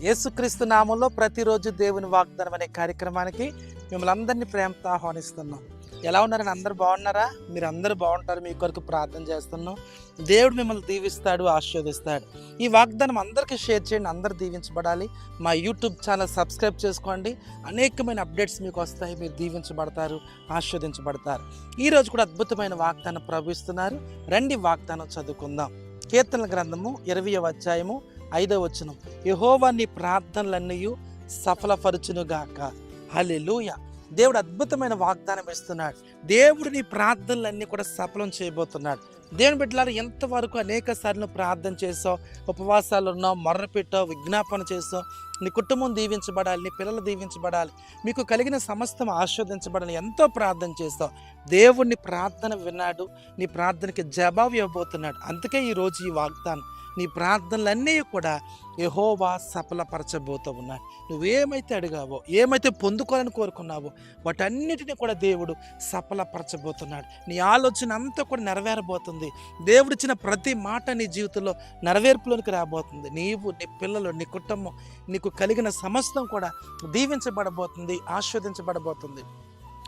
యేసుక్రీస్తు నామంలో ప్రతిరోజు దేవుని వాగ్దానం అనే కార్యక్రమానికి మిమ్మల్ని అందరినీ ప్రేమతో ఆహ్వానిస్తున్నాం. ఎలా ఉన్నారని అందరు బాగున్నారా? మీరు అందరూ బాగుంటారు. మీ కొరకు ప్రార్థన చేస్తున్నాం. దేవుడు మిమ్మల్ని దీవిస్తాడు ఆశీర్వదిస్తాడు. ఈ వాగ్దానం అందరికీ షేర్ చేయండి. అందరు దీవించబడాలి. మా యూట్యూబ్ ఛానల్ సబ్స్క్రైబ్ చేసుకోండి. అనేకమైన అప్డేట్స్ మీకు వస్తాయి. మీరు దీవించబడతారు ఆస్వాదించబడతారు ఈరోజు కూడా అద్భుతమైన వాగ్దానం ప్రవహిస్తున్నారు. రండి వాగ్దానం చదువుకుందాం. కీర్తన గ్రంథము ఇరవై అధ్యాయము ఐదవ వచనం. యహోవా నీ ప్రార్థనలన్నీ సఫలపరచునుగాక. హలెలుయ దేవుడు అద్భుతమైన వాగ్దానం ఇస్తున్నాడు. దేవుడు నీ ప్రార్థనలన్నీ కూడా సఫలం చేయబోతున్నాడు. దేవుని బిడ్డలారు ఎంతవరకు అనేక సార్లు ప్రార్థన చేసావు ఉపవాసాలు ఉన్నావు మొర్ర పెట్టావు విజ్ఞాపన చేసావు నీ కుటుంబం దీవించబడాలి నీ పిల్లలు దీవించబడాలి మీకు కలిగిన సమస్తం ఆస్వాదించబడాలి ఎంతో ప్రార్థన చేస్తావు దేవుడిని ప్రార్థన విన్నాడు నీ ప్రార్థనకి జవాబు ఇవ్వబోతున్నాడు. అందుకే ఈరోజు ఈ వాగ్దానం నీ ప్రార్థనలన్నీ కూడా యహోవా సఫలపరచబోతూ ఉన్నాడు. నువ్వేమైతే అడిగావో ఏమైతే పొందుకోవాలని కోరుకున్నావో వాటన్నిటిని కూడా దేవుడు సఫలపరచబోతున్నాడు. నీ ఆలోచన అంతా కూడా నెరవేరబోతుంది. దేవుడిచ్చిన ప్రతి మాట నీ జీవితంలో నెరవేర్పులోనికి రాబోతుంది. నీవు నీ పిల్లలు నీ కుటుంబం నీకు కలిగిన సమస్తం కూడా దీవించబడబోతుంది ఆస్వాదించబడబోతుంది.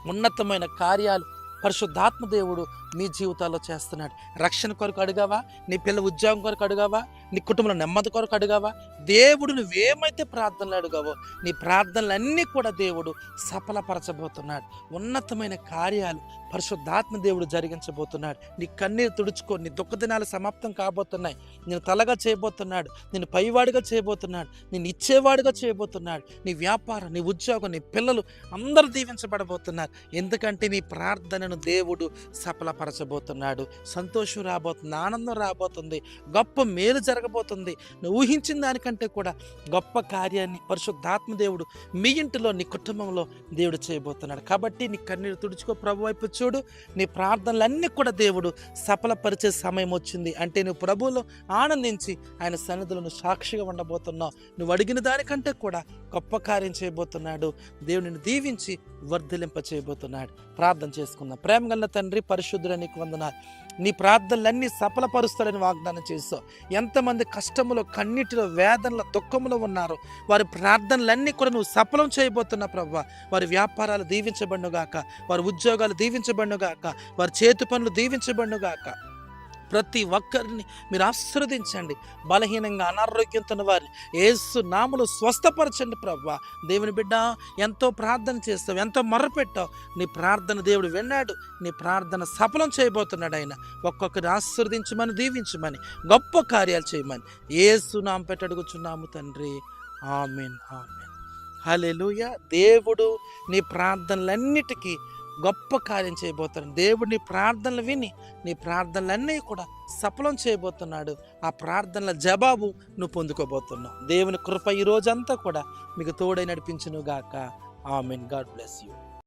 ఉన్నతమైన కార్యాలు పరిశుద్ధాత్మ దేవుడు నీ జీవితాల్లో చేస్తున్నాడు. రక్షణ కొరకు అడుగావా? నీ పిల్ల ఉద్యోగం కొరకు అడుగావా? నీ కుటుంబంలో నెమ్మది కొరకు అడుగావా? దేవుడు నువ్వేమైతే ప్రార్థనలు అడుగావో నీ ప్రార్థనలన్నీ కూడా దేవుడు సఫలపరచబోతున్నాడు. ఉన్నతమైన కార్యాలు పరిశుద్ధాత్మ దేవుడు జరిగించబోతున్నాడు. నీ కన్నీరు తుడుచుకో నీ దుఃఖదినాలు సమాప్తం కాబోతున్నాయి. నేను తలగా చేయబోతున్నాడు నేను పైవాడిగా చేయబోతున్నాడు నేను ఇచ్చేవాడిగా చేయబోతున్నాడు. నీ వ్యాపారం నీ ఉద్యోగం నీ పిల్లలు అందరూ దీవించబడబోతున్నారు. ఎందుకంటే నీ ప్రార్థన ప్రార్థనను దేవుడు సఫలపరచబోతున్నాడు. సంతోషం రాబోతుంది ఆనందం రాబోతుంది గొప్ప మేలు జరగబోతుంది. నువ్వు ఊహించిన దానికంటే కూడా గొప్ప కార్యాన్ని పరిశుద్ధాత్మ దేవుడు మీ ఇంటిలో నీ కుటుంబంలో దేవుడు చేయబోతున్నాడు. కాబట్టి నీ కన్నీరు తుడుచుకో ప్రభు వైపు చూడు. నీ ప్రార్థనలన్నీ కూడా దేవుడు సఫలపరిచే సమయం వచ్చింది. అంటే నువ్వు ప్రభువులో ఆనందించి ఆయన సన్నిధులను సాక్షిగా ఉండబోతున్నావు. నువ్వు అడిగిన దానికంటే కూడా గొప్ప కార్యం చేయబోతున్నాడు. దేవుడిని దీవించి వర్ధలింప చేయబోతున్నాడు ప్రార్థన చేసుకుందాం. ప్రేమ గల తండ్రి పరిశుద్ధుల నీకు వందనాలు. నీ ప్రార్థనలన్నీ సఫలపరుస్తాడని వాగ్దానం చేస్తావు ఎంతమంది కష్టములో కన్నీటిలో వేదనలో దుఃఖంలో ఉన్నారు. వారి ప్రార్థనలన్నీ కూడా నువ్వు సఫలం చేయబోతున్న ప్రభు. వారి వ్యాపారాలు దీవించబడుగాక వారి ఉద్యోగాలు దీవించబడుగాక వారి చేతి పనులు దీవించబడుగాక ప్రతి ఒక్కరిని మీరు ఆశీర్వదించండి. బలహీనంగా అనారోగ్యంతో ఉన్న వారిని. ఏసు నాములు స్వస్థపరచండి ప్రభా. దేవుని బిడ్డ ఎంతో ప్రార్థన చేస్తావు ఎంతో మొర్రపెట్టావు నీ ప్రార్థన దేవుడు విన్నాడు. నీ ప్రార్థన సఫలం చేయబోతున్నాడు ఆయన. ఒక్కొక్కరిని ఆశీర్వదించమని దీవించమని గొప్ప కార్యాలు చేయమని. ఏసు నామ పెట్టి అడుగుచున్నాము తండ్రి. Amen amen. హల్లెలూయా. దేవుడు నీ ప్రార్థనలన్నిటికీ గొప్ప కార్యం చేయబోతున్నాడు. దేవుడు నీ ప్రార్థనలు విని నీ ప్రార్థనలన్నీ కూడా సఫలం చేయబోతున్నాడు. ఆ ప్రార్థనల జవాబు నువ్వు పొందుకోబోతున్నావు. దేవుని కృప ఈ రోజంతా కూడా మీకు తోడై నడిపించును గాక ఆమెన్. God bless you.